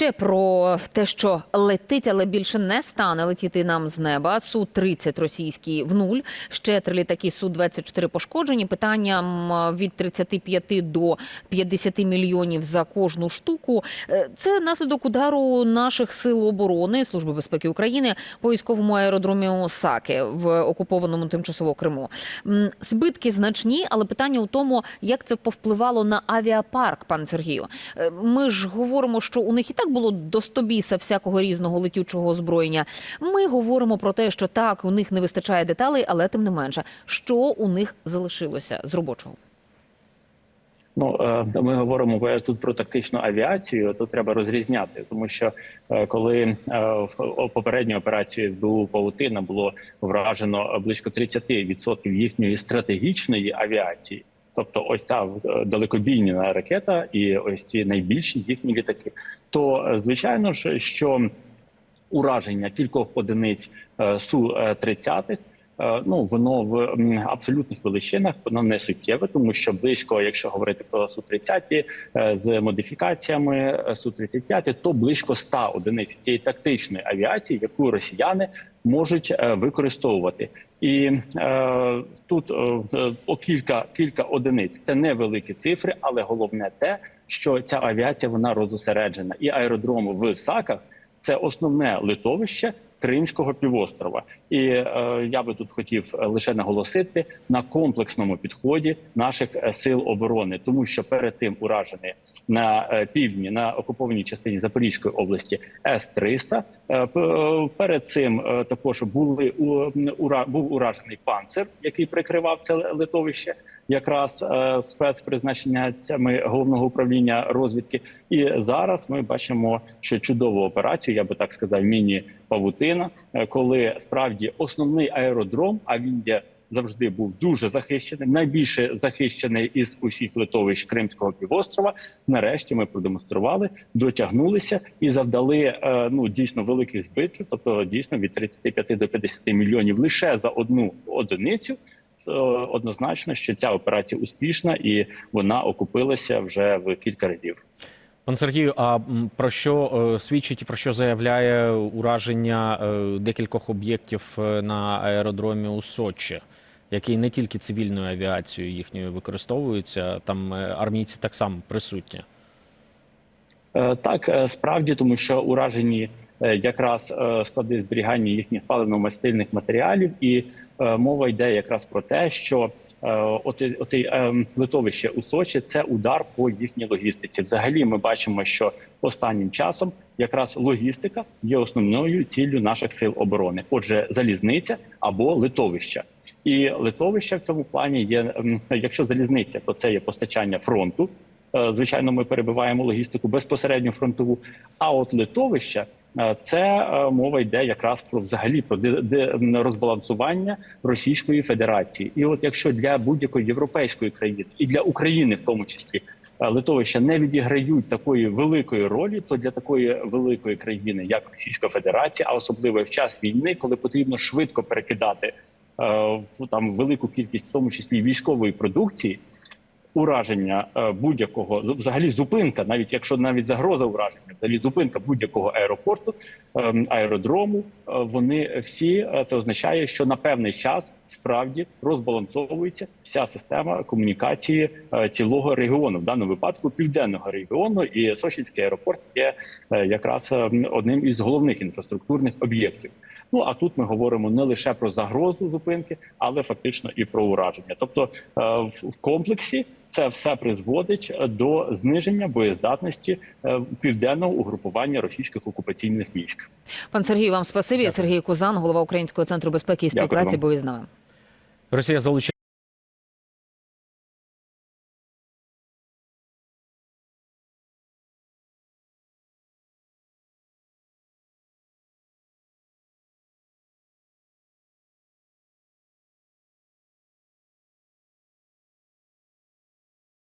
ще про те, що летить, але більше не стане летіти нам з неба. су 30 російський в нуль. Ще три літаки су 24 пошкоджені. Питанням від 35 до 50 мільйонів за кожну штуку. Е, Це наслідок удару наших сил оборони Служби безпеки України по військовому аеродромі Осаки в окупованому тимчасово Криму. Збитки значні, але питання у тому, як це повпливало на авіапарк, пан Сергію. Е, Ми ж говоримо, що у них і так було до стобіса всякого різного летючого озброєння. Ми говоримо про те, що так у них не вистачає деталей, але тим не менше, що у них залишилося з робочого. Ну е, ми говоримо тут про тактичну авіацію. То треба розрізняти, тому що е, коли е, в попередню операцію СБУ Паутина було вражено близько 30% їхньої стратегічної авіації. Тобто, ось та е, далекобійна ракета і ось ці найбільші їхні літаки. То е, звичайно ж, що ураження кількох одиниць су 30 Ну воно в абсолютних величинах воно не суттєве, тому що близько, якщо говорити про су 30 з модифікаціями су 35 то близько 100 одиниць цієї тактичної авіації, яку росіяни можуть е, використовувати. І е, тут е, о кілька кілька одиниць це невеликі цифри, але головне те, що ця авіація вона розосереджена, і аеродром в Саках це основне литовище Кримського півострова. І е, я би тут хотів лише наголосити на комплексному підході наших е, сил оборони, тому що перед тим уражені на е, півдні на окупованій частині Запорізької області С 300 е, е, Перед цим е, також були був уражений панцир, який прикривав це литовище, якраз е, спецпризначеннями головного управління розвідки. І зараз ми бачимо, що чудову операцію, я би так сказав, міні павутина, е, коли справді основний аеродром, а він є завжди був дуже захищений, найбільше захищений із усіх литовищ Кримського півострова. Нарешті ми продемонстрували, дотягнулися і завдали е, ну дійсно великих збитків, тобто дійсно від 35 до 50 мільйонів лише за одну одиницю. Е, Однозначно, що ця операція успішна і вона окупилася вже в кілька разів. Пан Сергію, а про що е, свідчить і про що заявляє ураження е, декількох об'єктів на аеродромі у Сочі, який не тільки цивільною авіацією їхньою використовується, там армійці так само присутні. Так, справді, тому що уражені якраз е, склади зберігання їхніх паливно-мастильних матеріалів, і е, мова йде якраз про те, що е, е, литовище у Сочі це удар по їхній логістиці. Взагалі, ми бачимо, що останнім часом якраз логістика є основною ціллю наших сил оборони. Отже, залізниця або литовище. І литовище в цьому плані є, якщо залізниця, то це є постачання фронту. Е, Звичайно, ми перебиваємо логістику безпосередньо фронтову. А от литовище е, це е, мова йде якраз про взагалі про розбалансування Російської Федерації. І от якщо для будь-якої європейської країни і для України, в тому числі, е, литовища не відіграють такої великої ролі, то для такої великої країни, як Російська Федерація, а особливо в час війни, коли потрібно швидко перекидати е, там велику кількість, в тому числі військової продукції ураження е, будь-якого взагалі зупинка, навіть якщо навіть загроза ураження, взагалі зупинка будь-якого аеропорту, ем, аеродрому, е, вони всі е, це означає, що на певний час справді розбалансовується вся система комунікації цілого регіону, в даному випадку південного регіону, і Сочинський аеропорт є якраз е, одним із головних інфраструктурних об'єктів. Ну а тут ми говоримо не лише про загрозу зупинки, але фактично і про ураження. Тобто в комплексі це все призводить е, до зниження боєздатності е, південного угрупування російських окупаційних військ. Пан Сергій, вам спасибі. Сергій Кузан, голова Українського центру безпеки і співпраці, бої був із нами. Росія залучила